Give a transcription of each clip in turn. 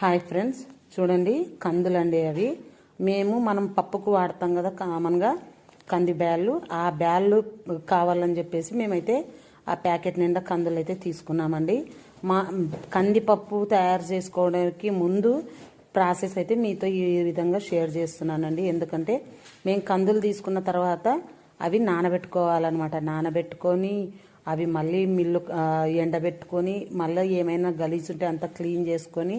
Hi friends చూడండి కందులండి అవి. మేము మనం పప్పుకు వాడతాం కదా కామన్గా కంది బ్యాళ్ళు. ఆ బ్యాళ్ళు కావాలని చెప్పేసి మేమైతే ఆ ప్యాకెట్ నిండా కందులు అయితే తీసుకున్నామండి. మా కందిపప్పు తయారు చేసుకోవడానికి ముందు ప్రాసెస్ అయితే మీతో ఈ విధంగా షేర్ చేస్తున్నానండి. ఎందుకంటే మేము కందులు తీసుకున్న తర్వాత అవి నానబెట్టుకోవాలన్నమాట. నానబెట్టుకొని అవి మళ్ళీ మిల్లు ఎండబెట్టుకొని మళ్ళీ ఏమైనా గలీజ్ ఉంటే అంతా క్లీన్ చేసుకొని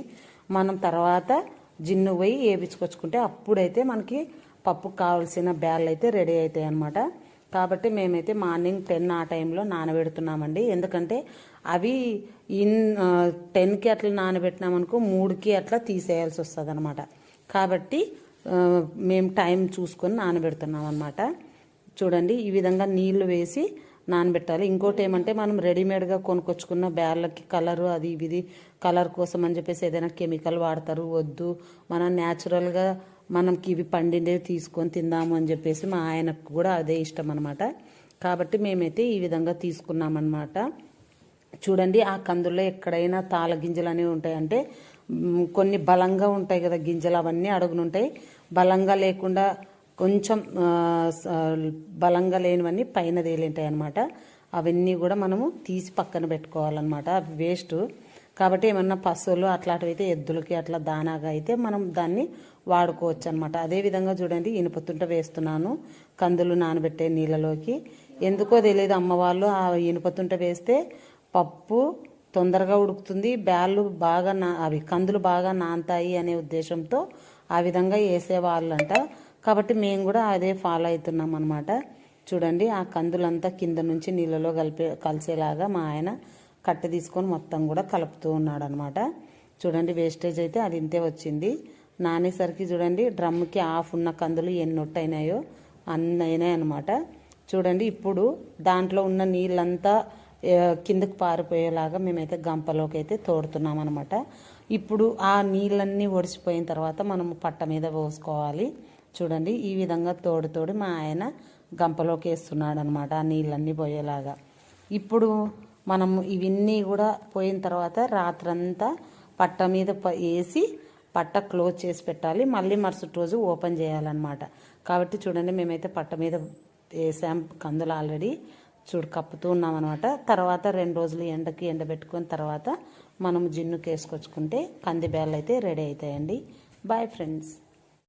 మనం తర్వాత జిన్ను పోయి వేపించుకొచ్చుకుంటే అప్పుడైతే మనకి పప్పు కావాల్సిన బ్యాళ్ళు అయితే రెడీ అవుతాయి అనమాట కాబట్టి మేమైతే మార్నింగ్ టెన్ ఆ టైంలో నానబెడుతున్నామండి. ఎందుకంటే అవి ఇన్ టెన్కి అట్లా నానబెట్టినామనుకో మూడుకి అట్లా తీసేయాల్సి వస్తుంది అనమాట కాబట్టి మేము టైం చూసుకొని నానబెడుతున్నాం అనమాట చూడండి ఈ విధంగా నీళ్ళు వేసి నానబెట్టాలి. ఇంకోటి ఏమంటే మనం రెడీమేడ్గా కొనుక్కొచ్చుకున్న బ్యాళ్ళకి కలరు అది ఇది కలర్ కోసం అని చెప్పేసి ఏదైనా కెమికల్ వాడతారు వద్దు. మనం న్యాచురల్గా మనకి ఇవి పండిండేవి తీసుకొని తిందాము అని చెప్పేసి మా ఆయనకు కూడా అదే ఇష్టం అనమాట కాబట్టి మేమైతే ఈ విధంగా తీసుకున్నామన్నమాట. చూడండి ఆ కందుల్లో ఎక్కడైనా తాళ గింజలు అనేవి ఉంటాయంటే అంటే కొన్ని బలంగా ఉంటాయి కదా గింజలు అవన్నీ అడుగునుంటాయి. బలంగా లేకుండా కొంచెం స- బలంగా లేనివన్నీ పైన తేలింటాయి అనమాట అవన్నీ కూడా మనము తీసి పక్కన పెట్టుకోవాలన్నమాట. అవి వేస్ట్. కాబట్టి ఏమన్నా పశువులు అట్లాంటివైతే ఎద్దులకి అట్లా దానాగా అయితే మనం దాన్ని వాడుకోవచ్చు అనమాట అదేవిధంగా చూడండి ఇనుపతుంట వేస్తున్నాను. కందులు నానబెట్టే నీళ్ళలోకి. ఎందుకో తెలియదు అమ్మవాళ్ళు ఆ ఇనుపతుంట వేస్తే పప్పు తొందరగా ఉడుకుతుంది. బ్యాళ్ళు బాగా నా అవి కందులు బాగా నానతాయి అనే ఉద్దేశంతో ఆ విధంగా వేసేవాళ్ళంట. కాబట్టి మేము కూడా అదే ఫాలో అవుతున్నాం అనమాట చూడండి ఆ కందులంతా కింద నుంచి నీళ్ళలో కలిపే కలిసేలాగా మా ఆయన కట్టె తీసుకొని మొత్తం కూడా కలుపుతూ ఉన్నాడు అనమాట చూడండి వేస్టేజ్ అయితే అది ఇంతే వచ్చింది. నానేసరికి చూడండి డ్రమ్కి ఆఫ్ ఉన్న కందులు ఎన్ని అయినాయో అన్ని అయినాయి అనమాట చూడండి ఇప్పుడు దాంట్లో ఉన్న నీళ్ళంతా కిందకు పారిపోయేలాగా మేమైతే గంపలోకి అయితే తోడుతున్నాం అనమాట ఇప్పుడు ఆ నీళ్ళన్నీ ఒడిసిపోయిన తర్వాత మనం పట్ట మీద పోసుకోవాలి. చూడండి ఈ విధంగా తోడు తోడి మా ఆయన గంపలోకి వేస్తున్నాడు అనమాట ఆ నీళ్ళన్నీ పోయేలాగా. ఇప్పుడు మనం ఇవన్నీ కూడా పోయిన తర్వాత రాత్రంతా పట్ట మీద వేసి పట్ట క్లోజ్ చేసి పెట్టాలి మళ్ళీ మరుసటి రోజు ఓపెన్ చేయాలన్నమాట. కాబట్టి చూడండి మేమైతే పట్ట మీద వేసాం కందులు ఆల్రెడీ చూడు కప్పుతూ ఉన్నాం అనమాట తర్వాత రెండు రోజులు ఎండకి ఎండబెట్టుకున్న తర్వాత మనం జిన్నుకి వేసుకొచ్చుకుంటే కంది బేళ్ళు అయితే రెడీ అవుతాయండి బాయ్ ఫ్రెండ్స్.